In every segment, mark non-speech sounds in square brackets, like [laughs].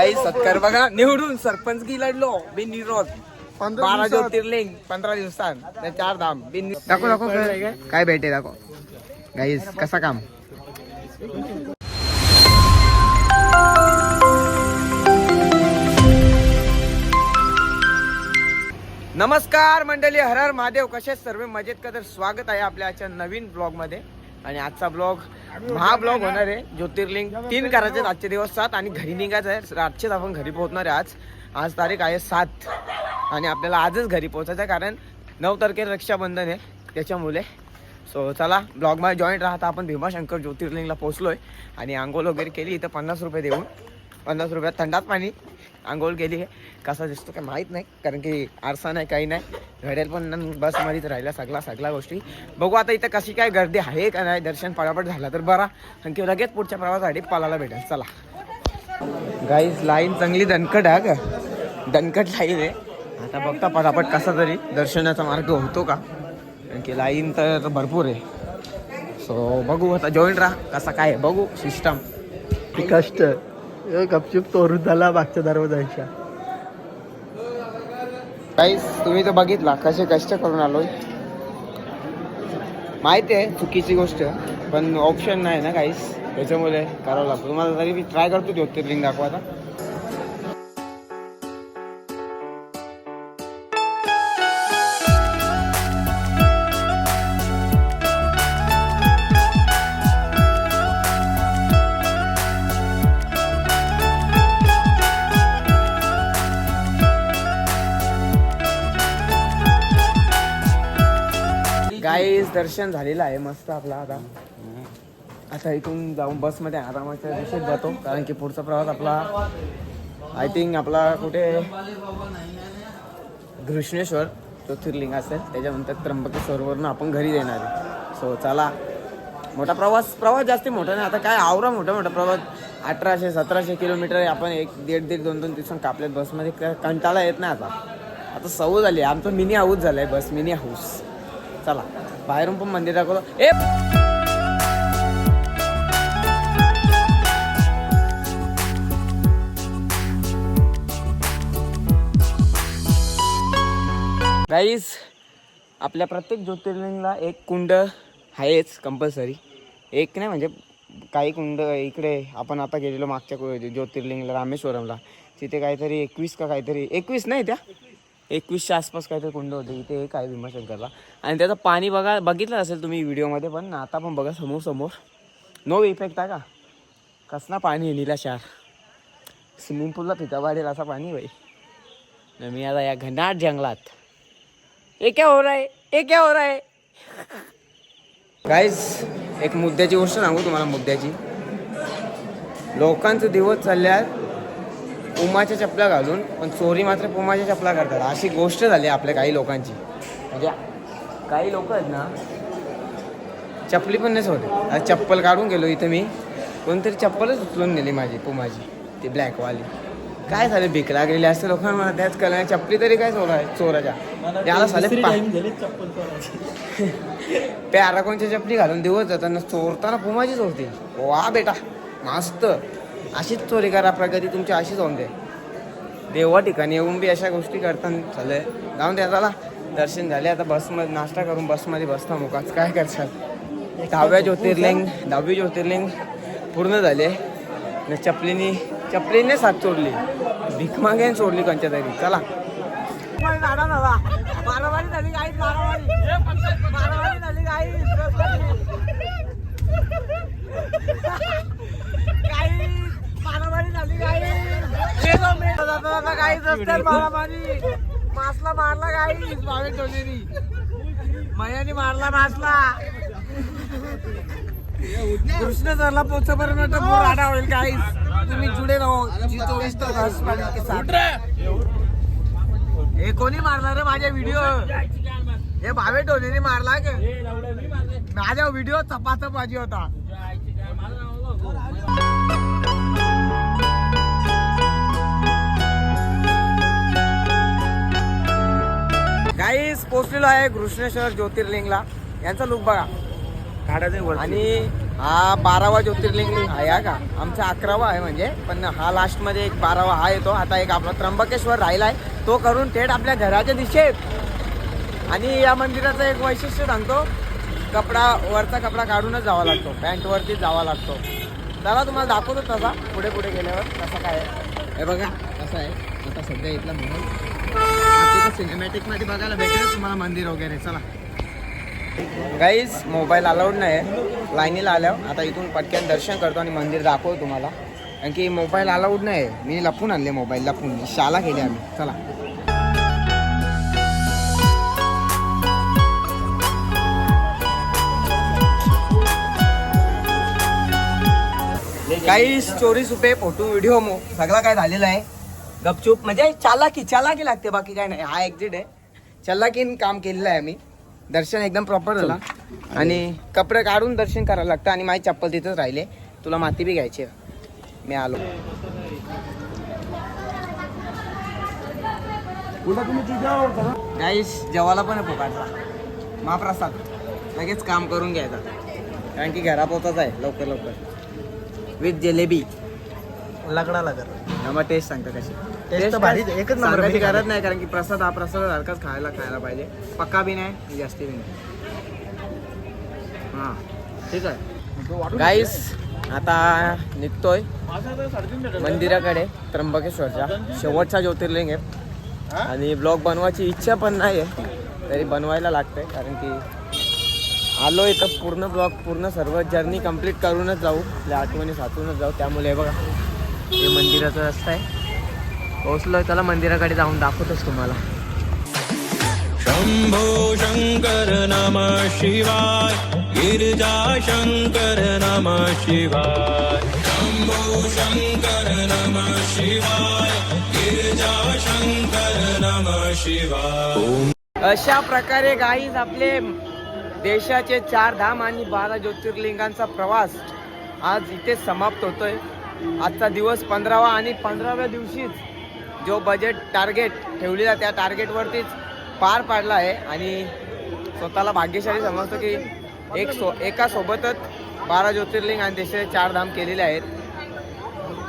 काही सत्कार बघा. निवडून सरपंच की लढलो. बिनविरोध पंधरा बारा. ज्योतिर्लिंग पंधरा दिवसात. चार धाम. बिन दाखव दाखव काय- भेटे दाखव. गाईस कसा काम? नमस्कार मंडळी हर हर महादेव. कसे सर्व मजेत का? तर स्वागत आहे आपल्या आजच्या नवीन ब्लॉगमध्ये. आणि आजचा ब्लॉग महा ब्लॉग होणार आहे. ज्योतिर्लिंग तीन करायचे आहेत आजचे दिवस सात आणि घरी निघायचं आहे. रातचेच आपण घरी पोहोचणार आहे आज. आज तारीख आहे सात. आणि आपल्याला आजच घरी पोहोचायचं आहे कारण नऊ तारखेला रक्षाबंधन आहे. त्याच्यामुळे. सो चला ब्लॉगमध्ये जॉईन राहता आपण. भीमाशंकर ज्योतिर्लिंगला पोहोचलोय. आणि आंघोळ वगैरे केली इथं पन्नास रुपये देऊन. पन्नास रुपयात थंडात पाणी. आंघोळ केली आहे. कसा दिसतो काय माहीत नाही कारण की आरसा नाही काही नाही. घड्याल पण बसमध्येच राहिला सगळा सगळ्या गोष्टी. बघू आता इथं कशी काय गर्दी आहे का नाही दर्शन पटापट झाला तर बरा. कारण की लगेच पुढच्या प्रवासासाठी पलाला भेटेल. चला. गाईज लाईन चांगली दणकट आहे का? दणकट लाईन आहे. आता बघता पटापट कसा तरी दर्शनाचा मार्ग होतो का? कारण की लाईन तर भरपूर आहे. सो बघू आता जॉईन राहा. कसा काय आहे बघू. सिस्टम कष्ट. गपचूप तोरून झाला मागच्या दरवाजाच्या. काहीच तुम्ही तर बघितला कसे कष्ट करून आलोय. माहिती आहे चुकीची गोष्ट पण ऑप्शन नाही ना काहीच त्याच्यामुळे करावं लागतं. तुम्हाला तरी मी ट्राय करतो ज्योतिर्लिंग दाखवायला. दर्शन झालेलं आहे मस्त आपला आता. आता इथून जाऊन बसमध्ये आरामाच्या दिशेत जातो. कारण की पुढचा प्रवास आपला आय थिंक आपला कुठे? घृष्णेश्वर ज्योतिर्लिंग असेल त्याच्यानंतर त्र्यंबकेश्वरवरून आपण घरी येणार आहे. सो चला. मोठा प्रवास प्रवास जास्ती मोठा नाही. आता काय आवरा मोठा मोठा प्रवास. अठराशे सतराशे किलोमीटर आपण एक दीड दीड दोन दोन दिवसांनी कापल्यात बसमध्ये. क- कंटाळा येत नाही आता. आता सवय झाली. आहे. आमचं मिनी हाऊस झालं आहे बस मिनी हाऊस. चला. बाहेरून पण मंदिर दाखवलं. ए! गाईज आपल्या प्रत्येक ज्योतिर्लिंगला एक कुंड आहेच कंपल्सरी एक नाही म्हणजे काही कुंड इकडे आपण आता गेलेलो मागच्या ज्योतिर्लिंगला रामेश्वरमला. तिथे काहीतरी एकवीस का काहीतरी एकवीस नाही त्या? एकवीसच्या आसपास काहीतरी कुंड होते इथे एक आहे भीमाशंकरला. आणि त्याचं पाणी बघा बघितलं असेल तुम्ही व्हिडिओमध्ये पण आता पण बघा समोर समोर नो इफेक्ट आहे का? कसना पाणी आहे निलाशार स्विमिंग पूलला पिता वाढेल असा पाणी बाई. आणि मी आता या घनाट जंगलात. एक क्या हो रहा है? ये क्या हो रहा है? गाईज एक मुद्द्याची गोष्ट सांगू तुम्हाला मुद्द्याची. लोकांचे दिवस चालल्यात. उमाच्या चपला घालून पण चोरी मात्र पुमाच्या चपला करतात. अशी गोष्ट झाली आपल्या काही लोकांची. म्हणजे काही लोक आहेत ना चपली पण नाही सोडत. आता चप्पल काढून गेलो इथं मी. कोणतरी चप्पलच उचलून नेली माझी पुमाची. ती ब्लॅकवाली काय झालं भीक लागलेली असते लोकांना मला त्याच कळलं चपली तरी काय चोरा चोराच्या. त्याला साले पा पॅराकोनच्या [laughs] चपली घालून दिवस जाताना चोरताना पुमाचीच होती. वा बेटा मस्त. अशीच चोरी करा प्रगती तुमची अशीच होऊन दे देवा ठिकाणी येऊन बी अशा गोष्टी करताना झालंय जाऊन द्या चला. दर्शन झाले आता बसमध्ये नाश्ता करून बसमध्ये बसता मुकाच काय करशाल? दहाव्या ज्योतिर्लिंग दहावी ज्योतिर्लिंग पूर्ण झाले. न चपलीनी चपलीने साथ चोरली भीक मागेन चोरली कोणच्या तरी. चला. झाली मारामारी झाली मारामारी [laughs] [laughs] मासला मारला गाईच मावे टोलेरी मयानी मारला मासला. कृष्ण सरला पोचपर्यंत राडा होईल गाईस. तुम्ही जुडे राहो. जी चोवीस तास के साथ हे कोणी मारला रे माझ्या व्हिडिओ? हे भावे टोलेने मारला का. माझ्या व्हिडिओ चपाचप माझी होता काहीच पोचलेलो आहे घृष्णेश्वर ज्योतिर्लिंगला. यांचा लुक बघा. आणि हा बारावा ज्योतिर्लिंग आहे का? आमचा अकरावा आहे म्हणजे. पण हा लास्टमध्ये एक बारावा हा येतो. आता एक आपला त्र्यंबकेश्वर राहिला आहे तो करून थेट आपल्या घराच्या दिशेत. आणि या मंदिराचं एक वैशिष्ट्य सांगतो. कपडा वरचा कपडा काढूनच जावा लागतो. पॅन्टवरतीच जावा लागतो. चला तुम्हाला दाखवतो तसा. पुढे पुढे गेल्यावर कसं काय आहे. हे बघा कसं आहे. आता सध्या इथला सिनेमॅटिकमध्ये बघायला भेटेल तुम्हाला मंदिर वगैरे चला. गाईज मोबाईल अलाउड नाही लाईनीला आल्यावर आता इथून पटक्यान दर्शन करतो आणि मंदिर दाखवतो तुम्हाला. कारण की मोबाईल अलाउड नाही मी लपून आणले मोबाईल लपून. शाला केली आम्ही. चला. काही चोरी सुपे फोटो व्हिडिओ मो. सगळा काय झालेला आहे? गपचूप. म्हणजे चालाकी चालाकी लागते बाकी काय नाही. हा एक्झिट आहे. चालाकीन काम केलेलं आहे आम्ही दर्शन एकदम प्रॉपर झाला. आणि कपडे काढून दर्शन करायला लागतं आणि माझी चप्पल तिथंच राहिले. तुला माती बी घ्यायची आहे. मी आलो. गाईस जेवायला पण आहे फुकाटचा महाप्रसाद लगेच काम करून घ्यायचा. कारण की घरापोतच आहे लवकर लवकर. विथ जिलेबी लकडा लागत मग टेस्ट सांगता कशी Taste तर भारीच आहे. एकच नंबर सांगायची गरज नाही कारण की प्रसाद हा प्रसाद सारखाच खायला खायला पाहिजे. पक्का बी नाही जास्ती बी नाही. हा ठीक आहे. गाईस आता निघतोय मंदिराकडे त्र्यंबकेश्वरच्या. शेवटचा ज्योतिर्लिंग आहे. आणि ब्लॉग बनवायची इच्छा पण नाही आहे तरी बनवायला लागतंय कारण की आलो इथं पूर्ण ब्लॉग पूर्ण सर्व जर्नी कंप्लीट करूनच जाऊ. आपल्या आठवणी साचूनच जाऊ. त्यामुळे हे बघा. हे मंदिराचा रस्ता आहे. पोहोचलोय त्याला मंदिराकडे जाऊन दाखवतोच तुम्हाला. शम्भो शङ्कर नमः शिवाय गिरिजा शङ्कर नमः शिवाय. शम्भो शङ्कर नमः शिवाय गिरिजा शङ्कर नमः शिवाय. अशा प्रकारे गाईज आपले देशाचे चार धाम आणि बारा ज्योतिर्लिंगांचा प्रवास आज इथे समाप्त होतोय. आजचा दिवस पंधरावा आणि पंधराव्या दिवशीच जो बजेट टार्गेट ठेवलेला त्या टार्गेटवरतीच पार पाडला आहे. आणि स्वतःला भाग्यशाली समजतो की एक सो एका सोबतच बारा ज्योतिर्लिंग आणि देशाचे चार धाम केलेले आहेत.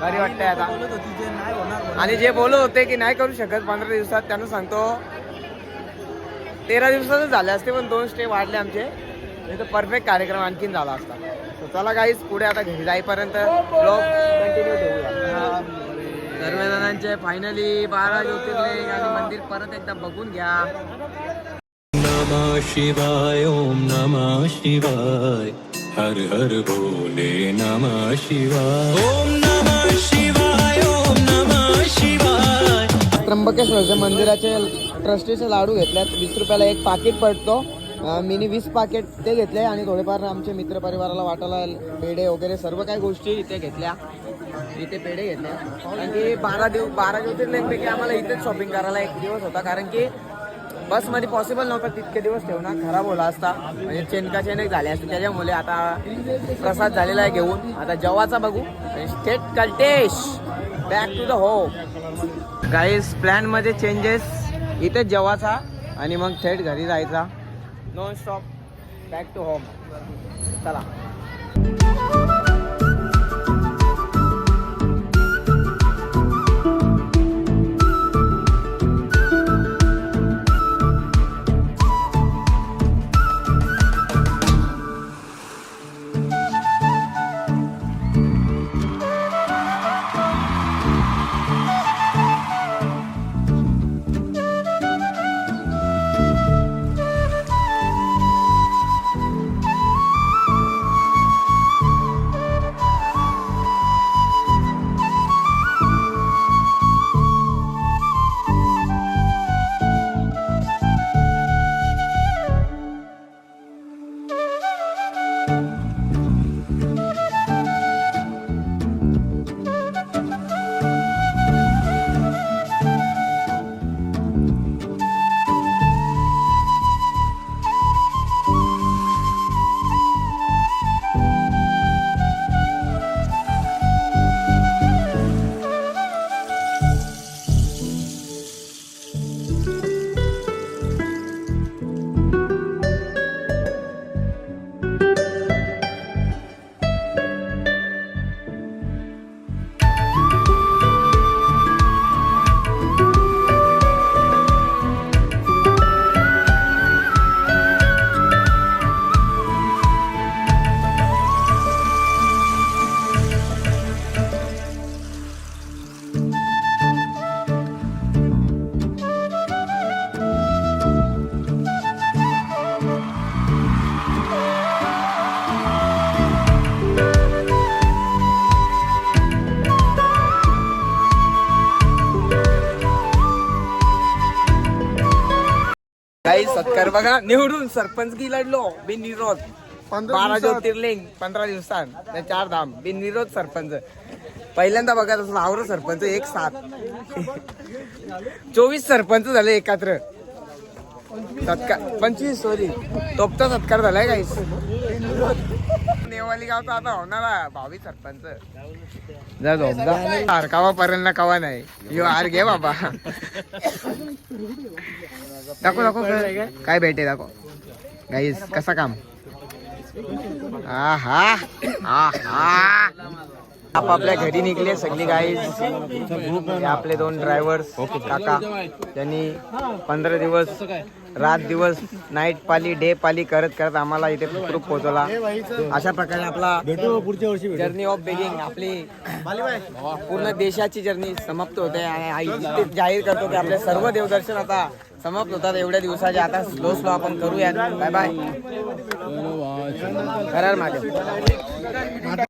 बरी वाटतंय आता. आणि जे बोलत होते की नाही करू शकत पंधरा दिवसात त्यांना सांगतो तेरा दिवसातच झाले असते पण दोन स्टे वाढले आमचे. तर परफेक्ट कार्यक्रम आणखीन झाला असता. चला काहीच पुढे आता घरी जाईपर्यंत ब्लॉग कंटिन्यू ठेवूया. सर्वजणांचे फायनली बारा ज्योतिर्लिंग आणि मंदिर परत एकदा बघून घ्या. नमः शिवाय ॐ नमः शिवाय. हर हर भोले नमः शिवाय. ॐ नमः शिवाय ॐ नमः शिवाय. त्र्यंबकेश्वरचे मंदिराचे ट्रस्टीचे लाडू घेतल्यात. वीस रुपयाला एक पाकिट पडतो. मिनी वीस पाकेट ते घेतले आणि थोडेफार आमचे मित्र परिवाराला वाटायला पेढे वगैरे सर्व काही गोष्टी इथे घेतल्या. इथे पेढे घेतले. कारण की बारा दिवस बारा ज्योतिर्लिंगपैकी आम्हाला इथेच शॉपिंग करायला एक दिवस होता. कारण की बसमध्ये पॉसिबल नव्हता तितके दिवस ठेवणं. खराब होला असता. म्हणजे चेनका चेनक झाले असते. त्याच्यामुळे आता प्रसाद झालेला आहे घेऊन. आता जेवाचा बघू. आणि स्टेट कल्टेश! Back to the home guys प्लॅनमध्ये चेंजेस इथेच जेवाचा आणि मग थेट घरी जायचा. Non stop back to home. चला. सत्कार बघा निवडून सरपंच की लढलो बिनविरोध. बारा ज्योतिर्लिंग पंधरा दिवसात. चार धाम. बिनविरोध सरपंच. पहिल्यांदा बघा तसं लावलं सरपंच एक साथ चोवीस सरपंच झाले एकत्र. सत्कार पंचवीस सॉरी तोपचा सत्कार झालाय काहीच नेवाली गावचा आता होणारा भावी सरपंच. जा झोपदा हार कावा पर्यंत कवा नाही. यो हार घे बाबा. दाखव दाखव काय- भेटे दाखव. गाईस कसा काम? आहा आहा. आपापल्या घरी निघले सगळी गाईज हे आपले दोन ड्रायव्हर्स काका त्यांनी पंधरा दिवस रात दिवस नाईट पाली डे पाली करत करत आम्हाला इथे सुखरूप पोहोचवला. अशा प्रकारे आपला जर्नी ऑफ बेगिंग आपली पूर्ण देशाची जर्नी समाप्त होते. आणि जाहीर करतो की आपले सर्व देवदर्शन आता समाप्त होतात. एवढ्या दिवसाचे आता स्लो स्लो आपण करूया बाय बाय करार माझ्या